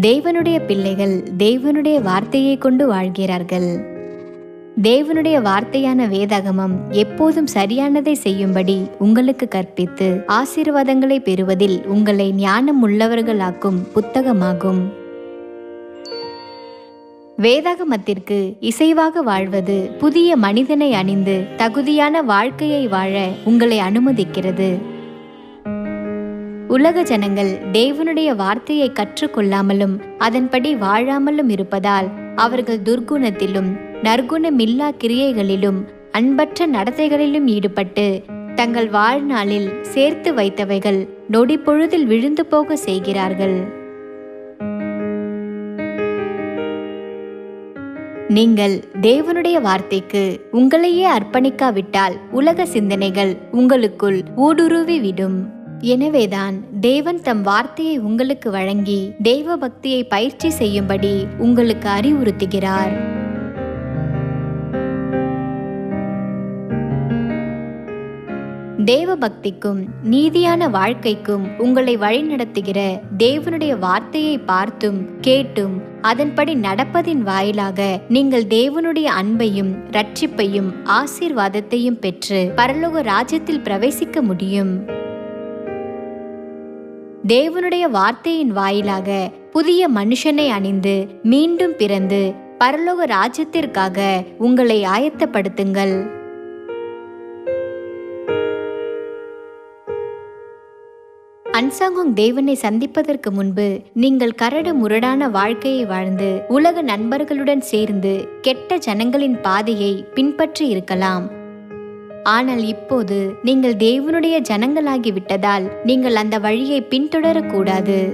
தேவனுடைய பிள்ளைகள் தேவனுடைய வார்த்தையை கொண்டு வாழ்கிறார்கள். தேவனுடைய வார்த்தையான வேதாகமம் எப்போதும் சரியானதை செய்யும்படி உங்களுக்கு கற்பித்து ஆசீர்வாதங்களை பெறுவதில் உங்களை ஞானம் உள்ளவர்களாக்கும் புத்தகமாகும். வேதாகமத்திற்கு இசைவாக வாழ்வது புதிய மனிதனை அணிந்து தகுதியான வாழ்க்கையை வாழ உங்களை அனுமதிக்கிறது. உலக ஜனங்கள் தேவனுடைய வார்த்தையை கற்றுக்கொள்ளாமலும் அதன்படி வாழாமலும் இருப்பதால் அவர்கள் துர்குணத்திலும் நற்குணமில்லா கிரியைகளிலும் அன்பற்ற நடத்தைகளிலும் ஈடுபட்டு தங்கள் வாழ்நாளில் சேர்த்து வைத்தவைகள் நொடி பொழுதில் விழுந்து போக செய்கிறார்கள். நீங்கள் தேவனுடைய வார்த்தைக்கு உங்களையே அர்ப்பணிக்காவிட்டால் உலக சிந்தனைகள் உங்களுக்குள் ஊடுருவி விடும் எனவேதான் தேவன் தம் வார்த்தையை உங்களுக்கு வழங்கி தெய்வ பக்தியை பயிற்சி செய்யும்படி உங்களுக்கு அறிவுறுத்துகிறார். தேவ பக்திக்கும் நீதியான வாழ்க்கைக்கும் உங்களை வழிநடத்துகிற தேவனுடைய வார்த்தையை பார்த்தும் கேட்டும் அதன்படி நடப்பதின் வாயிலாக நீங்கள் தேவனுடைய அன்பையும் ரட்சிப்பையும் ஆசீர்வாதத்தையும் பெற்று பரலோக ராஜ்யத்தில் பிரவேசிக்க முடியும். தேவனுடைய வார்த்தையின் வாயிலாக புதிய மனுஷனை அணிந்து மீண்டும் பிறந்து பரலோக ராஜ்யத்திற்காக உங்களை ஆயத்தப்படுத்துங்கள். அன்சாங்கோங் தேவனை சந்திப்பதற்கு முன்பு நீங்கள் கரடு முரடான வாழ்க்கையை வாழ்ந்து உலக நண்பர்களுடன் சேர்ந்து கெட்ட ஜனங்களின் பாதையை பின்பற்றி இருக்கலாம். ஆனால் இப்போது நீங்கள் தேவனுடைய ஜனங்களாகிவிட்டதால் நீங்கள் அந்த வழியை பின்தொடரக்கூடாது.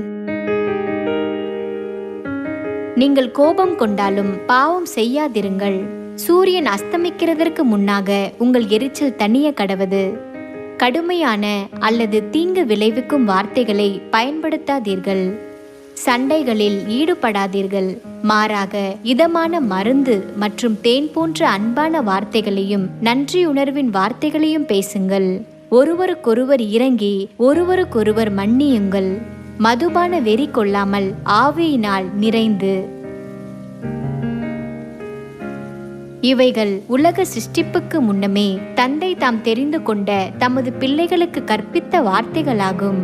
நீங்கள் கோபம் கொண்டாலும் பாவம் செய்யாதிருங்கள். சூரியன் அஸ்தமிக்கிறதற்கு முன்னாக உங்கள் எரிச்சல் தனிய கடவது. கடுமையான அல்லது தீங்கு விளைவிக்கும் வார்த்தைகளை பயன்படுத்தாதீர்கள். சண்டைகளில் ஈடுபடாதீர்கள். மாறாக இதமான மருந்து மற்றும் தேன் போன்ற அன்பான வார்த்தைகளையும் நன்றியுணர்வின் வார்த்தைகளையும் பேசுங்கள். ஒருவருக்கொருவர் இறங்கி ஒருவருக்கொருவர் மன்னியுங்கள். மதுபான வெறி கொள்ளாமல் ஆவியினால் நிறைந்து. இவைகள் உலக சிருஷ்டிப்புக்கு முன்னமே தந்தை தாம் தெரிந்து கொண்ட தமது பிள்ளைகளுக்கு கற்பித்த வார்த்தைகளாகும்.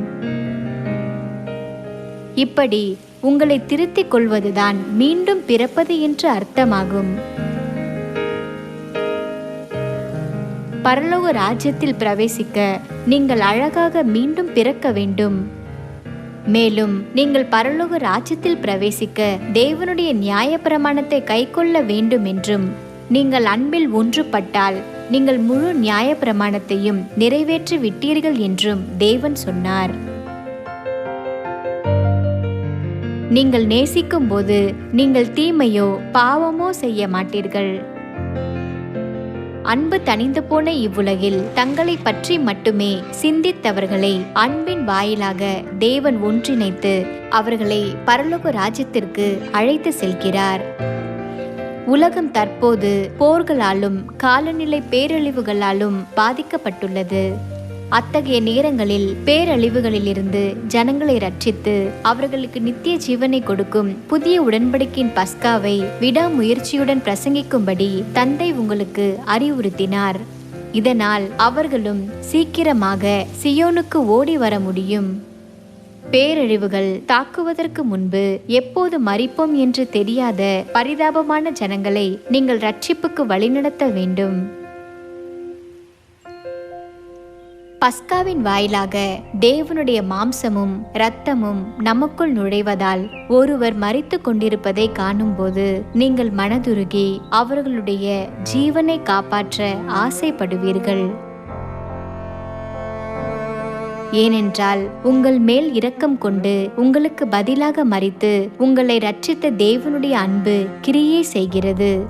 இப்படி உங்களை திருத்திக் கொள்வதுதான் மீண்டும் பிறப்பது என்று அர்த்தமாகும். பரலோக ராஜ்யத்தில் பிரவேசிக்க நீங்கள் அழகாக மீண்டும் பிறக்க வேண்டும். மேலும் நீங்கள் பரலோக ராஜ்யத்தில் பிரவேசிக்க தேவனுடைய நியாயப்பிரமாணத்தை கைக்கொள்ள வேண்டும் என்றும் நீங்கள் அன்பில் ஒன்றுபட்டால் நீங்கள் முழு நியாய பிரமாணத்தையும் நிறைவேற்றி விட்டீர்கள் என்றும் தேவன் சொன்னார். நீங்கள் நேசிக்கும் போது நீங்கள் தீமையோ பாவமோ செய்ய மாட்டீர்கள். அன்பு தணிந்து போன இவ்வுலகில் தங்களை பற்றி மட்டுமே சிந்தித்தவர்களை அன்பின் வாயிலாக தேவன் ஒன்றிணைத்து அவர்களை பரலோக ராஜ்யத்திற்கு அழைத்து செல்கிறார். உலகம் தற்போது போர்களாலும் காலநிலை பேரழிவுகளாலும் பாதிக்கப்பட்டுள்ளது. அத்தகைய நேரங்களில் பேரழிவுகளிலிருந்து ஜனங்களை ரட்சித்து அவர்களுக்கு நித்திய ஜீவனை கொடுக்கும் புதிய உடன்படிக்கையின் பஸ்காவை விடாமுயற்சியுடன் பிரசங்கிக்கும்படி தந்தை உங்களுக்கு அறிவுறுத்தினார். இதனால் அவர்களும் சீக்கிரமாக சியோனுக்கு ஓடி வர முடியும். பேரழிவுகள் தாக்குவதற்கு முன்பு எப்போது மறிப்போம் என்று தெரியாத பரிதாபமான ஜனங்களை நீங்கள் ரட்சிப்புக்கு வழிநடத்த வேண்டும். பஸ்காவின் வாயிலாக தேவனுடைய மாம்சமும் இரத்தமும் நமக்குள் நுழைவதால் ஒருவர் மறித்து கொண்டிருப்பதை காணும்போது நீங்கள் மனதுருகி அவர்களுடைய ஜீவனை காப்பாற்ற ஆசைப்படுவீர்கள். ஏனென்றால் உங்கள் மேல் இரக்கம் கொண்டு உங்களுக்கு பதிலாக மறித்து உங்களை ரட்சித்த தேவனுடைய அன்பு கிரியை செய்கிறது.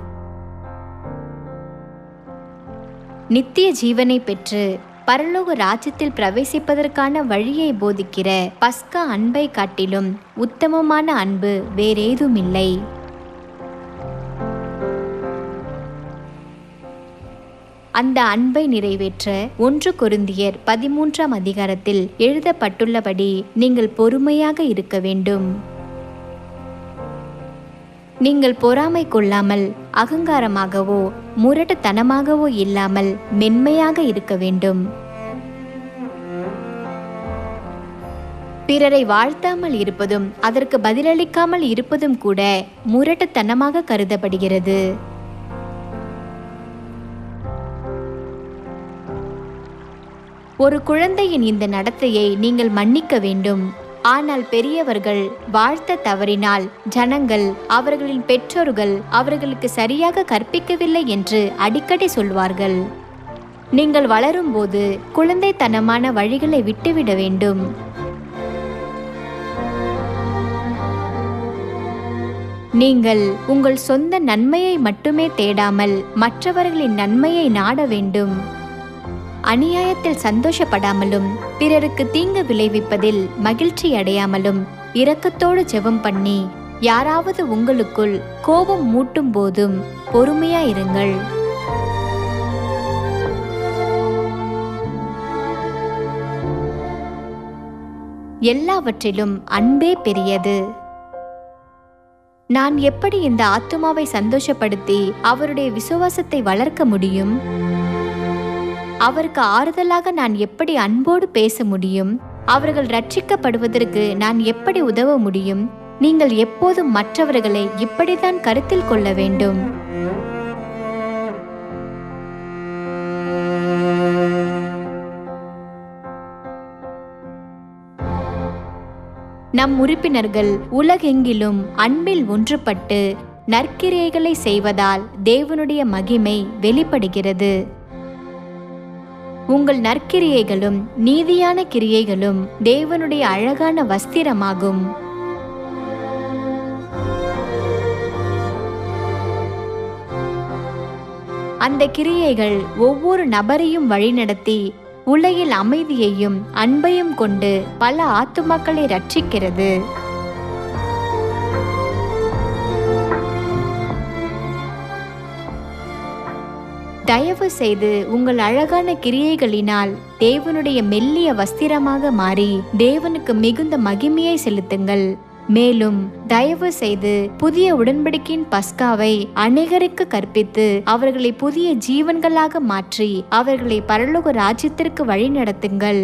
நித்திய ஜீவனை பெற்று பரலோக ராஜ்யத்தில் பிரவேசிப்பதற்கான வழியை போதிக்கிற பஸ்கா அன்பை காட்டிலும் உத்தமமான அன்பு வேறேதுமில்லை. அந்த அன்பை நிறைவேற்ற ஒன்று கொருந்தியர் பதிமூன்றாம் அதிகாரத்தில் எழுதப்பட்டுள்ளபடி நீங்கள் பொறுமையாக இருக்க வேண்டும். நீங்கள் பொறாமை கொள்ளாமல் அகங்காரமாகவோ முரட்டுத்தனமாகவோ இல்லாமல் மென்மையாக இருக்க வேண்டும். பிறரை வாழ்த்தாமல் இருப்பதும் அதற்கு பதிலளிக்காமல் இருப்பதும் கூட முரட்டுத்தனமாக கருதப்படுகிறது. ஒரு குழந்தையின் இந்த நடத்தையை நீங்கள் மன்னிக்க வேண்டும். ஆனால் பெரியவர்கள் வாழ்த்த தவறினால் ஜனங்கள் அவர்களின் பெற்றோர்கள் அவர்களுக்கு சரியாக கற்பிக்கவில்லை என்று அடிக்கடி சொல்வார்கள். நீங்கள் வளரும்போது குழந்தைத்தனமான வழிகளை விட்டுவிட வேண்டும். நீங்கள் உங்கள் சொந்த நன்மையை மட்டுமே தேடாமல் மற்றவர்களின் நன்மையை நாட வேண்டும். அநியாயத்தில் சந்தோஷப்படாமலும் பிறருக்கு தீங்கு விளைவிப்பதில் மகிழ்ச்சி அடையாமலும் இரக்கத்தோடு ஜெபம் பண்ணி யாராவது உங்களுக்குள் கோபம் மூட்டும் போதும் பொறுமையா இருங்கள் எல்லாவற்றிலும் அன்பே பெரியது. நான் எப்படி இந்த ஆத்துமாவை சந்தோஷப்படுத்தி அவருடைய விசுவாசத்தை வளர்க்க முடியும்? அவருக்கு ஆறுதலாக நான் எப்படி அன்போடு பேச முடியும்? அவர்கள் ரட்சிக்கப்படுவதற்கு நான் எப்படி உதவ முடியும்? நீங்கள் எப்போதும் மற்றவர்களை இப்படித்தான் கருத்தில் கொள்ள வேண்டும். நம் உறுப்பினர்கள் உலகெங்கிலும் அன்பில் ஒன்றுபட்டு நற்கிரியைகளை செய்வதால் தேவனுடைய மகிமை வெளிப்படுகிறது. உங்கள் நற்கிரியைகளும் நீதியான கிரியைகளும் தேவனுடைய அழகான வஸ்திரமாகும். அந்த கிரியைகள் ஒவ்வொரு நபரையும் வழிநடத்தி உலகில் அமைதியையும் அன்பையும் கொண்டு பல ஆத்துமாக்களை ரட்சிக்கிறது. தயவு செய்து உங்கள் அழகான கிரியைகளினால் தேவனுடைய மெல்லிய வஸ்திரமாக மாறி தேவனுக்கு மிகுந்த மகிமையை செலுத்துங்கள். மேலும் தயவு செய்து புதிய உடன்படிக்கையின் பஸ்காவை அநேகருக்கு கற்பித்து அவர்களை புதிய ஜீவன்களாக மாற்றி அவர்களை பரலோக ராஜ்யத்திற்கு வழிநடத்துங்கள்.